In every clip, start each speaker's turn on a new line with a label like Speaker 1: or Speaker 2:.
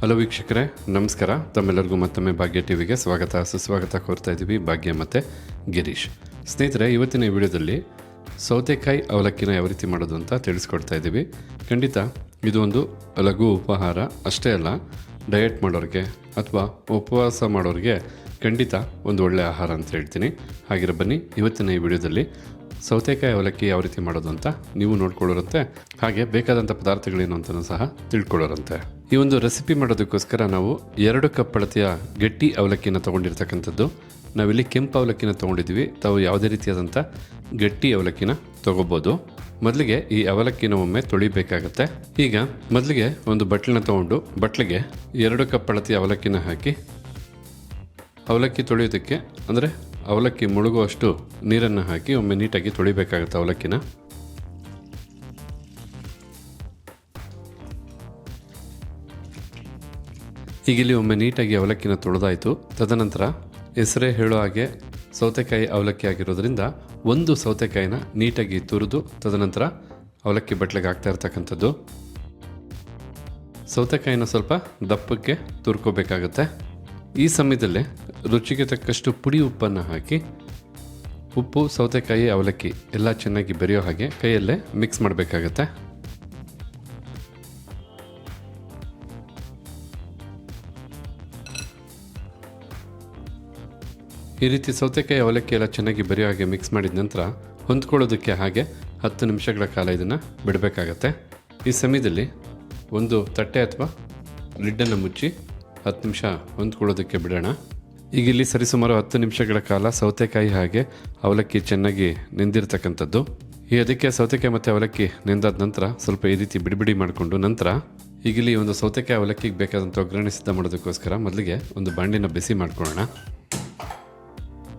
Speaker 1: Hello ವೀಕ್ಷಕರೇ, ನಮಸ್ಕಾರ. ತಮ್ಮೆಲ್ಲರಿಗೂ ಮತ್ತೊಮ್ಮೆ ಭಾಗ್ಯ ಟಿವಿಗೆ ಸ್ವಾಗತ. ಸುಸ್ವಾಗತ ಕೋರ್ತಾ ಇದ್ದೀವಿ ಭಾಗ್ಯ ಮತ್ತು ಗಿರೀಶ್. ಸ್ನೇಹಿತರೆ, ಇವತ್ತಿನ ವಿಡಿಯೋದಲ್ಲಿ ಸೌತೆಕಾಯಿ ಅವಲಕ್ಕಿನ ಯಾವ ರೀತಿ ಮಾಡೋದು ಅಂತ ತಿಳಿಸ್ಕೊಡ್ತಾ ಇದ್ದೀವಿ. ಖಂಡಿತ ಇದು ಒಂದು ಲಘು ಉಪಹಾರ, ಅಷ್ಟೇ ಅಲ್ಲ ಡಯಟ್ ಮಾಡೋರಿಗೆ ಅಥವಾ ಉಪವಾಸ ಮಾಡೋರಿಗೆ ಖಂಡಿತ ಒಂದು ಒಳ್ಳೆಯ ಆಹಾರ ಅಂತ ಹೇಳ್ತೀನಿ. ಹಾಗಿರೋ ಬನ್ನಿ, ಇವತ್ತಿನ ಈ ವಿಡಿಯೋದಲ್ಲಿ ಸೌತೆಕಾಯಿ ಅವಲಕ್ಕಿ ಯಾವ ರೀತಿ ಮಾಡೋದು ಅಂತ ನೀವು ನೋಡ್ಕೊಳ್ಳೋರಂತೆ. ಹಾಗೆ ಬೇಕಾದಂಥ ಪದಾರ್ಥಗಳೇನು ಅಂತಲೂ ಸಹ ತಿಳ್ಕೊಳ್ಳೋರಂತೆ. ಈ ಒಂದು ರೆಸಿಪಿ ಮಾಡೋದಕ್ಕೋಸ್ಕರ ನಾವು ಎರಡು ಕಪ್ ಅಳತೆಯ ಗಟ್ಟಿ ಅವಲಕ್ಕಿನ ತೊಗೊಂಡಿರ್ತಕ್ಕಂಥದ್ದು. ನಾವಿಲ್ಲಿ ಕೆಂಪು ಅವಲಕ್ಕಿನ ತೊಗೊಂಡಿದ್ವಿ ತಾವು ಯಾವುದೇ ರೀತಿಯಾದಂಥ ಗಟ್ಟಿ ಅವಲಕ್ಕಿನ ತೊಗೋಬೋದು. ಮೊದಲಿಗೆ ಈ ಅವಲಕ್ಕಿನ ಒಮ್ಮೆ ತೊಳಿಬೇಕಾಗತ್ತೆ. ಈಗ ಮೊದಲಿಗೆ ಒಂದು ಬಟ್ಲನ್ನ ತೊಗೊಂಡು ಬಟ್ಲಿಗೆ ಎರಡು ಕಪ್ ಅಳತೆಯ ಅವಲಕ್ಕಿನ ಹಾಕಿ, ಅವಲಕ್ಕಿ ತೊಳೆಯೋದಕ್ಕೆ ಅಂದರೆ ಅವಲಕ್ಕಿ ಮುಳುಗುವಷ್ಟು ನೀರನ್ನು ಹಾಕಿ ಒಮ್ಮೆ ನೀಟಾಗಿ ತೊಳಿಬೇಕಾಗುತ್ತೆ ಅವಲಕ್ಕಿನ. ಈಗ ಒಮ್ಮೆ ನೀಟಾಗಿ ಅವಲಕ್ಕಿನ ತೊಳೆದಾಯಿತು. ತದನಂತರ ಹೆಸರೇ ಹೇಳೋ ಹಾಗೆ ಸೌತೆಕಾಯಿ ಅವಲಕ್ಕಿ ಆಗಿರೋದ್ರಿಂದ ಒಂದು ಸೌತೆಕಾಯಿನ ನೀಟಾಗಿ ತುರಿದು, ತದನಂತರ ಅವಲಕ್ಕಿ ಬಟ್ಲಿಗೆ ಹಾಕ್ತಾ ಇರ್ತಕ್ಕಂಥದ್ದು. ಸೌತೆಕಾಯಿನ ಸ್ವಲ್ಪ ದಪ್ಪಕ್ಕೆ ತುರ್ಕೋಬೇಕಾಗತ್ತೆ. ಈ ಸಮಯದಲ್ಲೇ ರುಚಿಗೆ ತಕ್ಕಷ್ಟು ಪುಡಿ ಉಪ್ಪನ್ನು ಹಾಕಿ ಉಪ್ಪು, ಸೌತೆಕಾಯಿ, ಅವಲಕ್ಕಿ ಎಲ್ಲ ಚೆನ್ನಾಗಿ ಬೆರೆಯೋ ಹಾಗೆ ಕೈಯಲ್ಲೇ ಮಿಕ್ಸ್ ಮಾಡಬೇಕಾಗತ್ತೆ. ಈ ರೀತಿ ಸೌತೆಕಾಯಿ ಅವಲಕ್ಕಿ ಎಲ್ಲ ಚೆನ್ನಾಗಿ ಬರೆಯೋ ಹಾಗೆ ಮಿಕ್ಸ್ ಮಾಡಿದ ನಂತರ ಹೊಂದ್ಕೊಳ್ಳೋದಕ್ಕೆ ಹಾಗೆ ಹತ್ತು ನಿಮಿಷಗಳ ಕಾಲ ಇದನ್ನು ಬಿಡಬೇಕಾಗತ್ತೆ. ಈ ಸಮಯದಲ್ಲಿ ಒಂದು ತಟ್ಟೆ ಅಥವಾ ಲಿಡ್ಡನ್ನು ಮುಚ್ಚಿ ಹತ್ತು ನಿಮಿಷ ಹೊಂದ್ಕೊಳ್ಳೋದಕ್ಕೆ ಬಿಡೋಣ. ಈಗ ಇಲ್ಲಿ ಸರಿಸುಮಾರು ಹತ್ತು ನಿಮಿಷಗಳ ಕಾಲ ಸೌತೆಕಾಯಿ ಹಾಗೆ ಅವಲಕ್ಕಿ ಚೆನ್ನಾಗಿ ನೆಂದಿರ್ತಕ್ಕಂಥದ್ದು. ಈ ಅದಕ್ಕೆ ಸೌತೆಕಾಯಿ ಮತ್ತು ಅವಲಕ್ಕಿ ನೆಂದಾದ ನಂತರ ಸ್ವಲ್ಪ ಈ ರೀತಿ ಬಿಡಿಬಿಡಿ ಮಾಡಿಕೊಂಡು ನಂತರ ಈಗಿಲ್ಲಿ ಒಂದು ಸೌತೆಕಾಯಿ ಅವಲಕ್ಕಿಗೆ ಬೇಕಾದಂಥ ಒಗ್ಗರಣೆ ಸಿದ್ಧ ಮಾಡೋದಕ್ಕೋಸ್ಕರ ಮೊದಲಿಗೆ ಒಂದು ಬಾಂಡಿನ ಬಿಸಿ ಮಾಡ್ಕೊಳ್ಳೋಣ.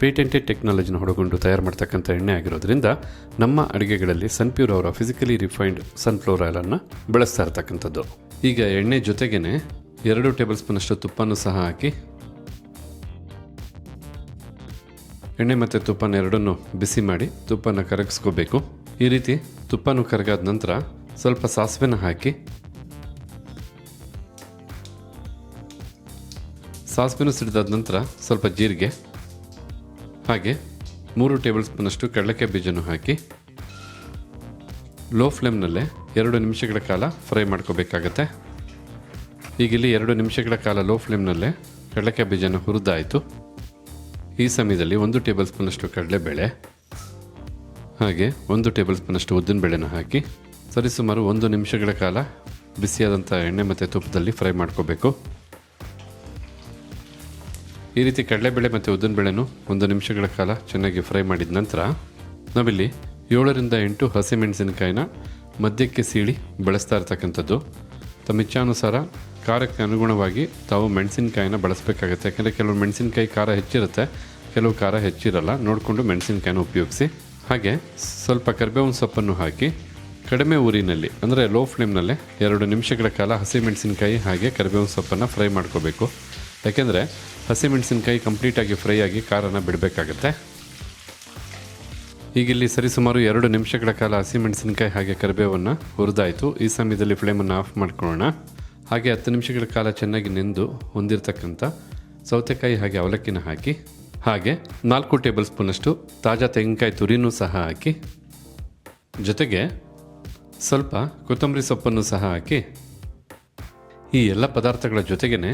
Speaker 1: ಪೇಟೆಂಟೆಡ್ ಟೆಕ್ನಾಲಜಿನ ಹೊಡಗೊಂಡು ತಯಾರು ಮಾಡ್ತಕ್ಕಂಥ ಎಣ್ಣೆ ಆಗಿರೋದ್ರಿಂದ ನಮ್ಮ ಅಡುಗೆಗಳಲ್ಲಿ ಸನ್ಪ್ಯೂರ್ ಅವರ ಫಿಸಿಕಲಿ ರಿಫೈನ್ಡ್ ಸನ್ಫ್ಲವರ್ ಆಯಿಲನ್ನು ಬಳಸ್ತಾ ಇರ್ತಕ್ಕಂಥದ್ದು. ಈಗ ಎಣ್ಣೆ ಜೊತೆಗೇನೆ ಎರಡು ಟೇಬಲ್ ಸ್ಪೂನಷ್ಟು ತುಪ್ಪನೂ ಸಹ ಹಾಕಿ, ಎಣ್ಣೆ ಮತ್ತು ತುಪ್ಪನ ಎರಡನ್ನು ಬಿಸಿ ಮಾಡಿ ತುಪ್ಪನ ಕರಗಿಸ್ಕೋಬೇಕು. ಈ ರೀತಿ ತುಪ್ಪನೂ ಕರಗಾದ ನಂತರ ಸ್ವಲ್ಪ ಸಾಸಿವೆನ ಹಾಕಿ, ಸಾಸಿವೆನೂ ಸಿಡಿದಾದ ನಂತರ ಸ್ವಲ್ಪ ಜೀರಿಗೆ ಹಾಗೆ ಮೂರು ಟೇಬಲ್ ಸ್ಪೂನಷ್ಟು ಕಡಲೆಕಾಯಿ ಬೀಜನೂ ಹಾಕಿ, ಲೋ ಫ್ಲೇಮ್ನಲ್ಲೇ ಎರಡು ನಿಮಿಷಗಳ ಕಾಲ ಫ್ರೈ ಮಾಡ್ಕೋಬೇಕಾಗತ್ತೆ. ಈಗ ಇಲ್ಲಿ ಎರಡು ನಿಮಿಷಗಳ ಕಾಲ ಲೋ ಫ್ಲೇಮ್ನಲ್ಲೇ ಕಡಲೆಕಾಯಿ ಬೀಜನ ಹುರಿದಾಯಿತು. ಈ ಸಮಯದಲ್ಲಿ ಒಂದು ಟೇಬಲ್ ಸ್ಪೂನಷ್ಟು ಕಡಲೆಬೇಳೆ, ಹಾಗೆ ಒಂದು ಟೇಬಲ್ ಸ್ಪೂನಷ್ಟು ಉದ್ದಿನಬೇಳೆನ ಹಾಕಿ, ಸರಿಸುಮಾರು ಒಂದು ನಿಮಿಷಗಳ ಕಾಲ ಬಿಸಿಯಾದಂಥ ಎಣ್ಣೆ ಮತ್ತು ತುಪ್ಪದಲ್ಲಿ ಫ್ರೈ ಮಾಡ್ಕೋಬೇಕು. ಈ ರೀತಿ ಕಡಲೆಬೇಳೆ ಮತ್ತು ಉದ್ದಿನಬೇಳೆನೂ ಒಂದು ನಿಮಿಷಗಳ ಕಾಲ ಚೆನ್ನಾಗಿ ಫ್ರೈ ಮಾಡಿದ ನಂತರ ನಾವಿಲ್ಲಿ ಏಳರಿಂದ ಎಂಟು ಹಸಿಮೆಣಸಿನಕಾಯಿನ ಮಧ್ಯಕ್ಕೆ ಸೀಳಿ ಬಳಸ್ತಾ ಇರ್ತಕ್ಕಂಥದ್ದು. ತಮ್ಮ ಇಚ್ಛಾನುಸಾರ ಖಾರಕ್ಕೆ ಅನುಗುಣವಾಗಿ ತಾವು ಮೆಣಸಿನಕಾಯಿನ ಬಳಸಬೇಕಾಗತ್ತೆ. ಯಾಕೆಂದರೆ ಕೆಲವು ಮೆಣಸಿನಕಾಯಿ ಖಾರ ಹೆಚ್ಚಿರುತ್ತೆ, ಕೆಲವು ಖಾರ ಹೆಚ್ಚಿರಲ್ಲ. ನೋಡಿಕೊಂಡು ಮೆಣಸಿನಕಾಯಿನ ಉಪಯೋಗಿಸಿ. ಹಾಗೆ ಸ್ವಲ್ಪ ಕರಿಬೇವಿನ ಸೊಪ್ಪನ್ನು ಹಾಕಿ ಕಡಿಮೆ ಊರಿನಲ್ಲಿ, ಅಂದರೆ ಲೋ ಫ್ಲೇಮ್ನಲ್ಲೇ ಎರಡು ನಿಮಿಷಗಳ ಕಾಲ ಹಸಿಮೆಣಸಿನಕಾಯಿ ಹಾಗೆ ಕರಿಬೇವಿನ ಸೊಪ್ಪನ್ನು ಫ್ರೈ ಮಾಡ್ಕೋಬೇಕು. ಯಾಕೆಂದರೆ ಹಸಿಮೆಣಸಿನಕಾಯಿ ಕಂಪ್ಲೀಟಾಗಿ ಫ್ರೈ ಆಗಿ ಖಾರನ ಬಿಡಬೇಕಾಗತ್ತೆ. ಈಗ ಇಲ್ಲಿ ಸರಿಸುಮಾರು ಎರಡು ನಿಮಿಷಗಳ ಕಾಲ ಹಸಿಮೆಣಸಿನಕಾಯಿ ಹಾಗೆ ಕರಿಬೇವನ್ನು ಹುರಿದಾಯಿತು. ಈ ಸಮಯದಲ್ಲಿ ಫ್ಲೇಮನ್ನು ಆಫ್ ಮಾಡ್ಕೊಳ್ಳೋಣ. ಹಾಗೆ ಹತ್ತು ನಿಮಿಷಗಳ ಕಾಲ ಚೆನ್ನಾಗಿ ನೆಂದು ಹೊಂದಿರತಕ್ಕಂಥ ಸೌತೆಕಾಯಿ ಹಾಗೆ ಅವಲಕ್ಕಿನ ಹಾಕಿ, ಹಾಗೆ ನಾಲ್ಕು ಟೇಬಲ್ ಸ್ಪೂನಷ್ಟು ತಾಜಾ ತೆಂಗಿನಕಾಯಿ ತುರಿನೂ ಸಹ ಹಾಕಿ, ಜೊತೆಗೆ ಸ್ವಲ್ಪ ಕೊತ್ತಂಬರಿ ಸೊಪ್ಪನ್ನು ಸಹ ಹಾಕಿ, ಈ ಎಲ್ಲ ಪದಾರ್ಥಗಳ ಜೊತೆಗೇ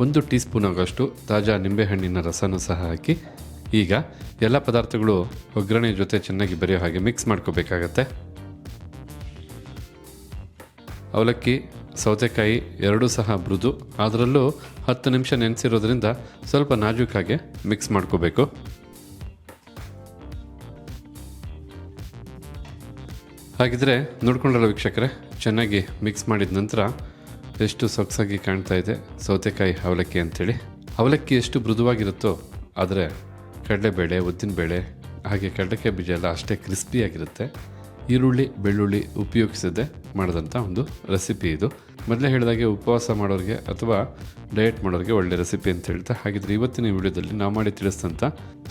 Speaker 1: ಒಂದು ಟೀ ಸ್ಪೂನ್ ಆಗೋಷ್ಟು ತಾಜಾ ನಿಂಬೆಹಣ್ಣಿನ ರಸನೂ ಸಹ ಹಾಕಿ. ಈಗ ಎಲ್ಲ ಪದಾರ್ಥಗಳು ಒಗ್ಗರಣೆ ಜೊತೆ ಚೆನ್ನಾಗಿ ಬರೆಯೋ ಹಾಗೆ ಮಿಕ್ಸ್ ಮಾಡ್ಕೋಬೇಕಾಗತ್ತೆ. ಅವಲಕ್ಕಿ, ಸೌತೆಕಾಯಿ ಎರಡೂ ಸಹ ಮೃದು. ಅದರಲ್ಲೂ ಹತ್ತು ನಿಮಿಷ ನೆನೆಸಿರೋದ್ರಿಂದ ಸ್ವಲ್ಪ ನಾಜೂಕಾಗೆ ಮಿಕ್ಸ್ ಮಾಡ್ಕೋಬೇಕು. ಹಾಗಿದ್ರೆ ನೋಡ್ಕೊಂಡಲ್ಲ ವೀಕ್ಷಕರೇ, ಚೆನ್ನಾಗಿ ಮಿಕ್ಸ್ ಮಾಡಿದ ನಂತರ ಎಷ್ಟು ಸೊಗಸಾಗಿ ಕಾಣ್ತಾ ಇದೆ. ಸೌತೆಕಾಯಿ ಅವಲಕ್ಕಿ ಅಂಥೇಳಿ ಅವಲಕ್ಕಿ ಎಷ್ಟು ಮೃದುವಾಗಿರುತ್ತೋ, ಆದರೆ ಕಡಲೆಬೇಳೆ, ಉದ್ದಿನಬೇಳೆ, ಹಾಗೆ ಕಡಲೆಕಾಯಿ ಬೀಜ ಎಲ್ಲ ಅಷ್ಟೇ ಕ್ರಿಸ್ಪಿಯಾಗಿರುತ್ತೆ ಈರುಳ್ಳಿ, ಬೆಳ್ಳುಳ್ಳಿ ಉಪಯೋಗಿಸದೆ ಮಾಡಿದಂಥ ಒಂದು ರೆಸಿಪಿ ಇದು. ಮೊದಲೇ ಹೇಳಿದಾಗೆ ಉಪವಾಸ ಮಾಡೋರಿಗೆ ಅಥವಾ ಡಯಟ್ ಮಾಡೋರಿಗೆ ಒಳ್ಳೆ ರೆಸಿಪಿ ಅಂತ ಹೇಳ್ತಾ ಹಾಗಿದ್ರೆ ಇವತ್ತಿನ ವಿಡಿಯೋದಲ್ಲಿ ನಾವು ಮಾಡಿ ತಿಳಿಸಿದಂಥ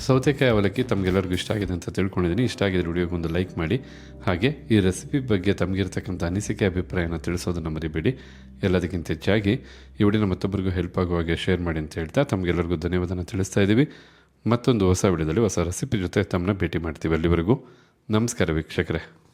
Speaker 1: ಸೌತೆಕಾಯಿ ಅವಲಕ್ಕಿ ತಮಗೆಲ್ಲರಿಗೂ ಇಷ್ಟ ಆಗಿದೆ ಅಂತ ತಿಳ್ಕೊಂಡಿದ್ದೀನಿ. ಇಷ್ಟ ಆಗಿದ್ರೆ ವಿಡಿಯೋಗೆ ಒಂದು ಲೈಕ್ ಮಾಡಿ. ಹಾಗೆ ಈ ರೆಸಿಪಿ ಬಗ್ಗೆ ತಮಗಿರ್ತಕ್ಕಂಥ ಅನಿಸಿಕೆ, ಅಭಿಪ್ರಾಯನ ತಿಳಿಸೋದನ್ನು ಮರಿಬೇಡಿ ಎಲ್ಲದಕ್ಕಿಂತ ಹೆಚ್ಚಾಗಿ ಈ ವಿಡಿಯೋನ ಮತ್ತೊಬ್ಬರಿಗೂ ಹೆಲ್ಪ್ ಆಗುವ ಹಾಗೆ ಶೇರ್ ಮಾಡಿ ಅಂತ ಹೇಳ್ತಾ ತಮಗೆಲ್ಲರಿಗೂ ಧನ್ಯವಾದನ ತಿಳಿಸ್ತಾ ಇದ್ದೀವಿ. ಮತ್ತೊಂದು ಹೊಸ ವಿಡಿಯೋದಲ್ಲಿ ಹೊಸ ರೆಸಿಪಿ ಜೊತೆ ತಮ್ಮನ್ನ ಭೇಟಿ ಮಾಡ್ತೀವಿ ಅಲ್ಲಿವರೆಗೂ. ನಮಸ್ಕಾರ ವೀಕ್ಷಕರೇ.